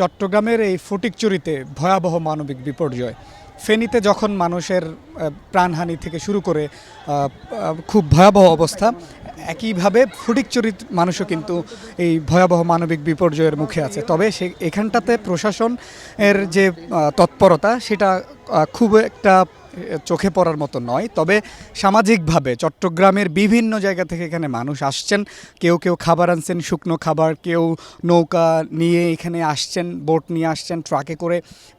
চট্টগ্রামের এই ফটিকচুরিতে ভয়াবহ মানবিক বিপর্যয়। ফেনীতে যখন মানুষের প্রাণহানি থেকে শুরু করে খুব ভয়াবহ অবস্থা, একইভাবে ফটিকচুরির মানুষও কিন্তু এই ভয়াবহ মানবিক বিপর্যয়ের মুখে আছে। তবে সে, এখানটাতে প্রশাসনের যে তৎপরতা, সেটা খুব একটা চোখে পড়ার মতো নয়। তবে সামাজিকভাবে চট্টগ্রামের বিভিন্ন জায়গা থেকে এখানে মানুষ আসছেন। কেউ কেউ খাবার আনছেন, শুকনো খাবার, কেউ নৌকা নিয়ে এখানে আসছেন, বোট নিয়ে আসছেন, ট্রাকে করে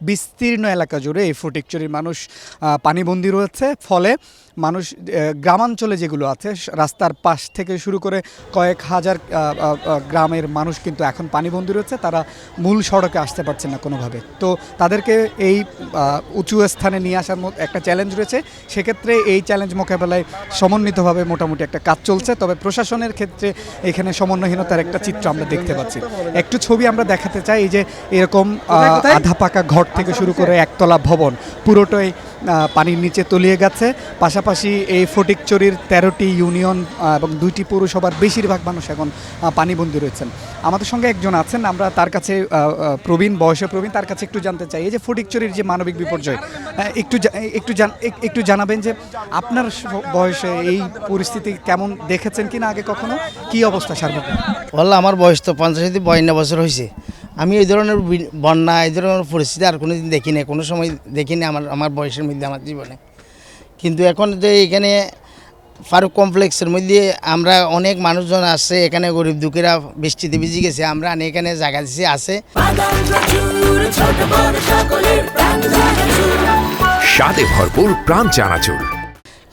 বিস্তীর্ণ এলাকা জুড়ে এই ফটিকচুরির মানুষ পানিবন্দি রয়েছে। ফলে মানুষ গ্রামাঞ্চলে যেগুলো আছে রাস্তার পাশ থেকে শুরু করে কয়েক হাজার গ্রামের মানুষ কিন্তু এখন পানিবন্দি রয়েছে। তারা মূল সড়কে আসতে পারছেন না কোনোভাবে। তো তাদেরকে এই উঁচু স্থানে নিয়ে আসার মতো একটা চ্যালেঞ্জ রয়েছে। সেক্ষেত্রে এই চ্যালেঞ্জ মোকাবেলায় সমন্বিতভাবে মোটামুটি একটা কাজ চলছে। তবে প্রশাসনের ক্ষেত্রে এখানে সমন্বয়হীনতার একটা চিত্র আমরা দেখতে পাচ্ছি। একটু ছবি আমরা দেখাতে চাই এই যে এরকম আধা পাকা ঘর থেকে শুরু করে একতলা ভবন পুরোটাই পানির নিচে তলিয়ে গেছে। পাশাপাশি এই ফটিকচুরির তেরোটি ইউনিয়ন এবং দুইটি পৌরসভার বেশিরভাগ মানুষ এখন পানিবন্দী রয়েছেন। আমাদের সঙ্গে একজন আছেন আমরা তার কাছে প্রবীণ বয়সে প্রবীণ তার কাছে একটু জানতে চাই। এই যে ফটিকচুরির যে মানবিক বিপর্যয় একটু জা- একটু জান- একটু জানাবেন যে আপনার বয়সে এই পরিস্থিতি কেমন দেখেছেন কিনা আগে কখনো? কি অবস্থা সার্বজনীন বললাম আমার বয়স তো পঞ্চাশ থেকে বয়ান্ন বছর হয়েছে আমি এই ধরনের বন্যা এই ধরনের পরিস্থিতি আর কোনো কোনোদিন দেখিনি কোনো সময় দেখিনি আমার আমার বয়সের মধ্যে আমার জীবনে। কিন্তু এখন যে এখানে ফারুক কমপ্লেক্সের মধ্যে আমরা অনেক মানুষজন আসছে এখানে গরিব দুঃখীরা বৃষ্টিতে ভিজে গেছে আমরা আনি এখানে জায়গা দিছি আছে। স্বাদে ভরপুর প্রাণ চানাচুর।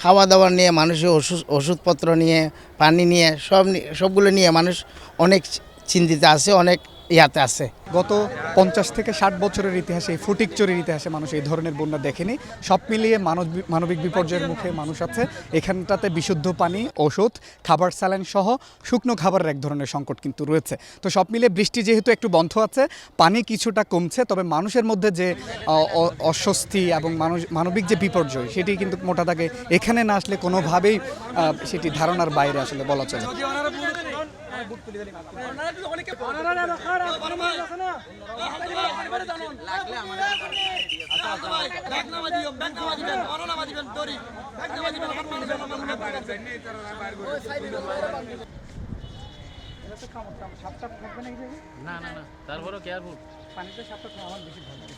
খাওয়া দাওয়া নিয়ে মানুষের ওষুধ ওষুধপত্র নিয়ে, পানি নিয়ে, সব সবগুলো নিয়ে মানুষ অনেক চিন্তিত আছে, অনেক ইয়াতে আছে। গত পঞ্চাশ থেকে ষাট বছরের ইতিহাসে, এই ফটিকচুরির ইতিহাসে মানুষ এই ধরনের বন্যা দেখেনি। সব মিলিয়ে মানব- মানবিক বিপর্যয়ের মুখে মানুষ আছে। এখানটাতে বিশুদ্ধ পানি, ওষুধ, খাবার স্যালাইন সহ শুকনো খাবারের এক ধরনের সংকট কিন্তু রয়েছে। তো সব মিলিয়ে বৃষ্টি যেহেতু একটু বন্ধ আছে, পানি কিছুটা কমছে, তবে মানুষের মধ্যে যে অস্বস্তি এবং মানুষ মানবিক যে বিপর্যয়, সেটি কিন্তু মোটা দাগে এখানে না আসলে কোনোভাবেই সেটি ধারণার বাইরে আসলে বলা চলে। না না না তারপরেও কেয়ারফুল পানিতে সাপটা আমার বেশি ভয় লাগে।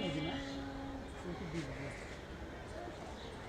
Thank you.